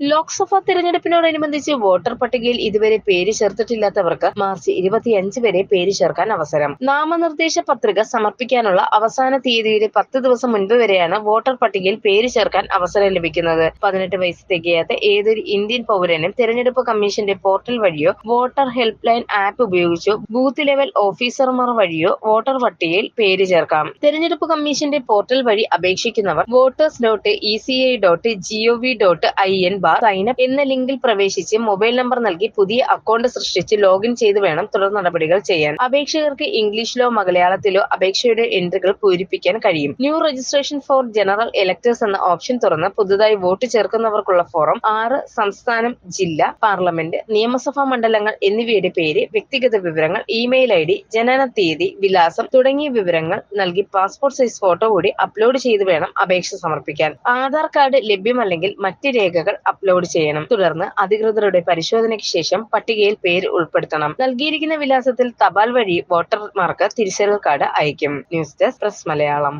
Lok Sabha തെരഞ്ഞെടുപ്പിനോടനുബന്ധിച്ച് voter പട്ടികയിൽ ഇതുവരെ പേര് ചേർത്തിട്ടില്ലാത്തവർക്ക് മാർച്ച് ഇരുപത്തിയഞ്ച് വരെ പേര് ചേർക്കാൻ അവസരം. നാമനിർദ്ദേശ പത്രിക സമർപ്പിക്കാനുള്ള അവസാന തീയതിയുടെ പത്ത് ദിവസം മുൻപ് വരെയാണ് വോട്ടർ പട്ടികയിൽ പേര് ചേർക്കാൻ അവസരം ലഭിക്കുന്നത്. പതിനെട്ട് വയസ്സ് തികയാത്ത ഏതൊരു ഇന്ത്യൻ പൗരനും തെരഞ്ഞെടുപ്പ് കമ്മീഷന്റെ പോർട്ടൽ വഴിയോ വോട്ടർ ഹെൽപ്പ് ലൈൻ ആപ്പ് ഉപയോഗിച്ചോ ബൂത്ത് ലെവൽ ഓഫീസർമാർ വഴിയോ വോട്ടർ പട്ടികയിൽ പേര് ചേർക്കാം. തെരഞ്ഞെടുപ്പ് കമ്മീഷന്റെ പോർട്ടൽ വഴി അപേക്ഷിക്കുന്നവർ voters dot E C I dot G O V dot I N bar sign up എന്ന ലിങ്കിൽ പ്രവേശിച്ച് മൊബൈൽ നമ്പർ നൽകി പുതിയ അക്കൗണ്ട് സൃഷ്ടിച്ച് ലോഗിൻ ചെയ്ത് വേണം തുടർ നടപടികൾ ചെയ്യാൻ. അപേക്ഷകർക്ക് ഇംഗ്ലീഷിലോ മലയാളത്തിലോ അപേക്ഷയുടെ എൻട്രികൾ പൂരിപ്പിക്കാൻ കഴിയും. New registration for general electors എന്ന ഓപ്ഷൻ തുറന്ന് പുതുതായി വോട്ട് ചേർക്കുന്നവർക്കുള്ള ഫോറം ആറ് സംസ്ഥാനം ജില്ല പാർലമെന്റ് നിയമസഭാ മണ്ഡലങ്ങൾ എന്നിവയുടെ പേര് വ്യക്തിഗത വിവരങ്ങൾ ഇമെയിൽ ഐ ഡി ജനന തീയതി വിലാസം തുടങ്ങിയ വിവരങ്ങൾ നൽകി പാസ്പോർട്ട് സൈസ് ഫോട്ടോ കൂടി അപ്ലോഡ് ചെയ്ത് വേണം അപേക്ഷ സമർപ്പിക്കാൻ. ആധാർ കാർഡ് ലഭ്യമല്ലെങ്കിൽ മറ്റ് രേഖകൾ അപ്ലോഡ് ചെയ്യണം. തുടർന്ന് അധികൃതരുടെ പരിശോധനയ്ക്ക് ശേഷം പട്ടികയിൽ പേര് ഉൾപ്പെടുത്തണം. നൽകിയിരിക്കുന്ന വിലാസത്തിൽ തപാൽ വഴി വോട്ടർമാർക്ക് തിരിച്ചറിയൽ കാർഡ് അയക്കും news desk press Malayalam.